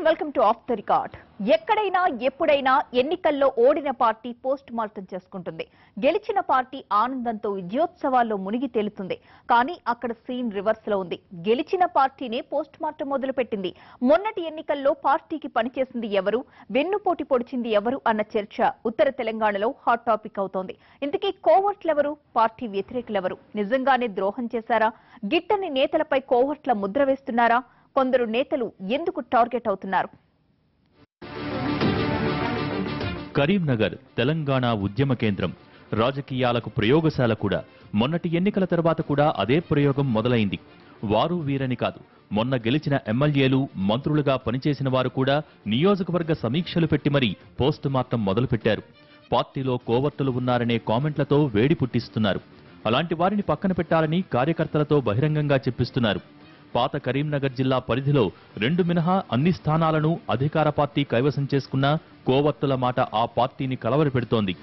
And welcome to off the record ఎక్కడైనా ఎప్పుడైనా ఎన్నికల్లో ఓడిన పార్టీ పోస్ట్ మార్టం చేసుకుంటుంది. గెలిచిన పార్టీ ఆనందంతో విజయోత్సవాల్లో మునిగి తేలుతుంది. కానీ అక్కడ సీన్ రివర్స్లో ఉంది. గెలిచిన పార్టీనే పోస్ట్ మార్టం మొదలుపెట్టింది. మొన్నటి ఎన్నికల్లో పార్టీకి పనిచేసింది ఎవరు? వెన్నుపోటి పొడిచింది ఎవరు? అన్న చర్చ ఉత్తర తెలంగాణలో హాట్ టాపిక్ అవుతోంది. ఇంతకీ కోవర్ట్లెవరు? పార్టీ వ్యతిరేకులెవరు? నిజంగానే ద్రోహం చేశారా? గిట్టని నేతలపై కోవర్ట్ల ముద్ర వేస్తున్నారా? కొందరు నేతలు ఎందుకు టార్గెట్ అవుతున్నారు? కరీంనగర్ తెలంగాణ ఉద్యమ కేంద్రం. రాజకీయాలకు ప్రయోగశాల కూడా. మొన్నటి ఎన్నికల తర్వాత కూడా అదే ప్రయోగం మొదలైంది. వారు వీరని కాదు. మొన్న గెలిచిన ఎమ్మెల్యేలు మంత్రులుగా పనిచేసిన వారు కూడా నియోజకవర్గ సమీక్షలు పెట్టి మరీ పోస్ట్ మార్టం మొదలుపెట్టారు. పార్టీలో కోవర్టులు ఉన్నారనే కామెంట్లతో వేడి పుట్టిస్తున్నారు. అలాంటి వారిని పక్కన పెట్టాలని కార్యకర్తలతో బహిరంగంగా చెప్పిస్తున్నారు. పాత కరీంనగర్ జిల్లా పరిధిలో రెండు మినహా అన్ని స్థానాలను అధికార పార్టీ కైవసం చేసుకున్న కోవత్తుల మాట ఆ పార్టీని కలవరపెడుతోంది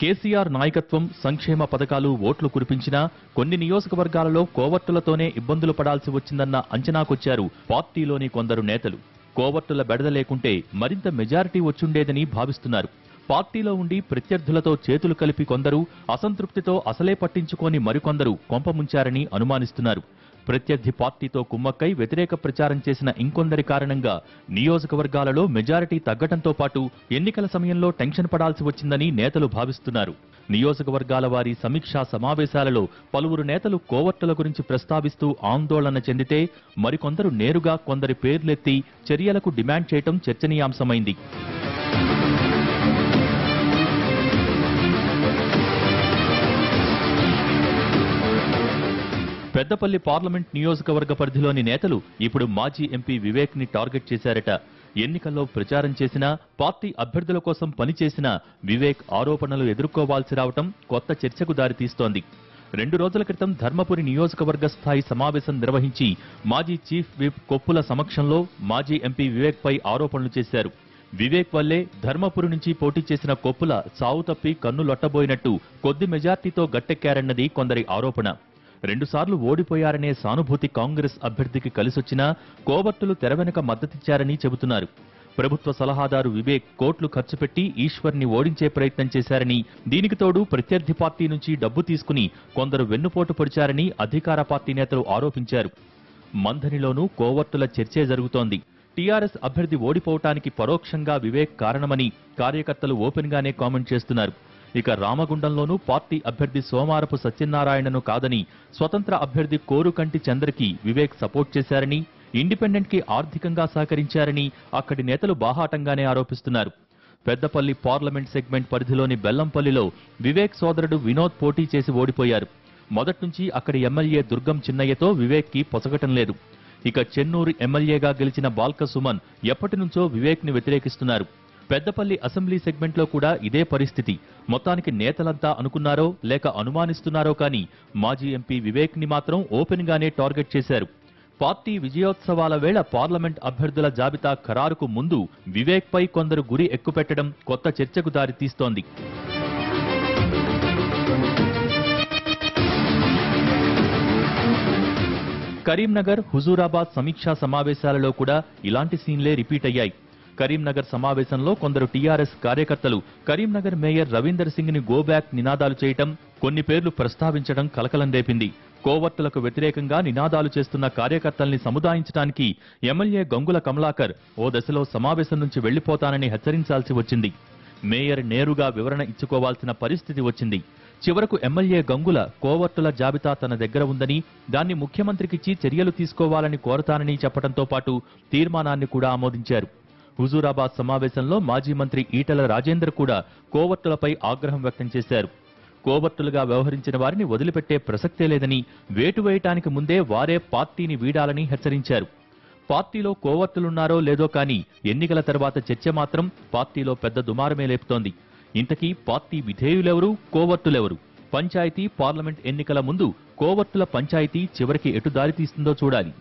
కేసీఆర్ నాయకత్వం సంక్షేమ పథకాలు ఓట్లు కురిపించినా కొన్ని నియోజకవర్గాలలో కోవర్టులతోనే ఇబ్బందులు పడాల్సి వచ్చిందన్న అంచనాకొచ్చారు పార్టీలోని కొందరు నేతలు. కోవర్టుల బెడద లేకుంటే మరింత మెజారిటీ వచ్చుండేదని భావిస్తున్నారు. పార్టీలో ఉండి ప్రత్యర్థులతో చేతులు కలిపి కొందరు అసంతృప్తితో అసలే పట్టించుకోని మరికొందరు కొంపముంచారని అనుమానిస్తున్నారు. ప్రత్యర్థి పార్టీతో కుమ్మక్కై వ్యతిరేక ప్రచారం చేసిన ఇంకొందరి కారణంగా నియోజకవర్గాలలో మెజారిటీ తగ్గటంతో పాటు ఎన్నికల సమయంలో టెన్షన్ పడాల్సి వచ్చిందని నేతలు భావిస్తున్నారు. నియోజకవర్గాల వారి సమీక్షా సమావేశాలలో పలువురు నేతలు కోవర్టుల గురించి ప్రస్తావిస్తూ ఆందోళన చెందితే మరికొందరు నేరుగా కొందరి పేర్లెత్తి చర్యలకు డిమాండ్ చేయటం చర్చనీయాంశమైంది. పెద్దపల్లి పార్లమెంట్ నియోజకవర్గ పరిధిలోని నేతలు ఇప్పుడు మాజీ ఎంపీ వివేక్ని టార్గెట్ చేశారట. ఎన్నికల్లో ప్రచారం చేసినా పార్టీ అభ్యర్థుల కోసం పనిచేసినా వివేక్ ఆరోపణలు ఎదుర్కోవాల్సి రావటం కొత్త చర్చకు దారితీస్తోంది. రెండు రోజుల క్రితం ధర్మపురి నియోజకవర్గ స్థాయి సమావేశం నిర్వహించి మాజీ చీఫ్ విప్ కొప్పుల సమక్షంలో మాజీ ఎంపీ వివేక్ పై ఆరోపణలు చేశారు. వివేక్ వల్లే ధర్మపురి నుంచి పోటీ చేసిన కొప్పుల సావు తప్పి కన్ను లొట్టబోయినట్టు కొద్ది మెజార్టీతో గట్టెక్కారన్నది కొందరి ఆరోపణ. రెండుసార్లు ఓడిపోయారనే సానుభూతి కాంగ్రెస్ అభ్యర్థికి కలిసొచ్చినా కోవర్టులు తెరవెనక మద్దతిచ్చారని చెబుతున్నారు. ప్రభుత్వ సలహాదారు వివేక్ కోట్లు ఖర్చు పెట్టి ఈశ్వర్ని ఓడించే ప్రయత్నం చేశారని దీనికి తోడు ప్రత్యర్థి పార్టీ నుంచి డబ్బు తీసుకుని కొందరు వెన్నుపోటు పొడిచారని అధికార పార్టీ నేతలు ఆరోపించారు. మంథనిలోనూ కోవర్టుల చర్చే జరుగుతోంది. టీఆర్ఎస్ అభ్యర్థి ఓడిపోవటానికి పరోక్షంగా వివేక్ కారణమని కార్యకర్తలు ఓపెన్ గానే కామెంట్ చేస్తున్నారు. ఇక రామగుండంలోనూ పార్టీ అభ్యర్థి సోమారపు సత్యనారాయణను కాదని స్వతంత్ర అభ్యర్థి కోరుకంటి చంద్రకి వివేక్ సపోర్ట్ చేశారని ఇండిపెండెంట్కి ఆర్థికంగా సహకరించారని అక్కడి నేతలు బాహాటంగానే ఆరోపిస్తున్నారు. పెద్దపల్లి పార్లమెంట్ సెగ్మెంట్ పరిధిలోని బెల్లంపల్లిలో వివేక్ సోదరుడు వినోద్ పోటీ చేసి ఓడిపోయారు. మొదట్నుంచి అక్కడి ఎమ్మెల్యే దుర్గం చిన్నయ్యతో వివేక్కి పొసగటం లేదు. ఇక చెన్నూరు ఎమ్మెల్యేగా గెలిచిన బాల్క సుమన్ ఎప్పటి నుంచో వివేక్ని వ్యతిరేకిస్తున్నారు. పెద్దపల్లి అసెంబ్లీ సెగ్మెంట్లో కూడా ఇదే పరిస్థితి. మొత్తానికి నేతలంతా అనుకున్నారో లేక అనుమానిస్తున్నారో కానీ మాజీ ఎంపీ వివేక్ని మాత్రం ఓపెన్ గానే టార్గెట్ చేశారు. పార్టీ విజయోత్సవాల వేళ పార్లమెంట్ అభ్యర్థుల జాబితా ఖరారుకు ముందు వివేక్ పై కొందరు గురి ఎక్కుపెట్టడం కొత్త చర్చకు దారితీస్తోంది. కరీంనగర్ హుజూరాబాద్ సమీక్షా సమావేశాలలో కూడా ఇలాంటి సీన్లే రిపీట్ అయ్యాయి. కరీంనగర్ సమావేశంలో కొందరు టీఆర్ఎస్ కార్యకర్తలు కరీంనగర్ మేయర్ రవీందర్ సింగ్ని గోబ్యాక్ నినాదాలు చేయటం కొన్ని పేర్లు ప్రస్తావించడం కలకలం రేపింది. కోవర్తులకు వ్యతిరేకంగా నినాదాలు చేస్తున్న కార్యకర్తల్ని సముదాయించడానికి ఎమ్మెల్యే గంగుల కమలాకర్ ఓ దశలో సమావేశం నుంచి వెళ్ళిపోతానని హెచ్చరించాల్సి వచ్చింది. మేయర్ నేరుగా వివరణ ఇచ్చుకోవాల్సిన పరిస్థితి వచ్చింది. చివరకు ఎమ్మెల్యే గంగుల కోవర్టుల జాబితా తన దగ్గర ఉందని దాన్ని ముఖ్యమంత్రికిచ్చి చర్యలు తీసుకోవాలని కోరతానని చెప్పడంతో పాటు తీర్మానాన్ని కూడా ఆమోదించారు. హుజూరాబాద్ సమావేశంలో మాజీ మంత్రి ఈటల రాజేందర్ కూడా కోవర్టులపై ఆగ్రహం వ్యక్తం చేశారు. కోవర్టులుగా వ్యవహరించిన వారిని వదిలిపెట్టే ప్రసక్తే లేదని వేటు వేయటానికి ముందే వారే పార్టీని వీడాలని హెచ్చరించారు. పార్టీలో కోవర్టులున్నారో లేదో కానీ ఎన్నికల తర్వాత చర్చ మాత్రం పార్టీలో పెద్ద దుమారమే లేపుతోంది. ఇంతకీ పార్టీ విధేయులెవరు? కోవర్టులెవరు పంచాయతీ పార్లమెంట్ ఎన్నికల ముందు కోవర్టుల పంచాయతీ చివరికి ఎటు దారితీస్తుందో చూడాలి.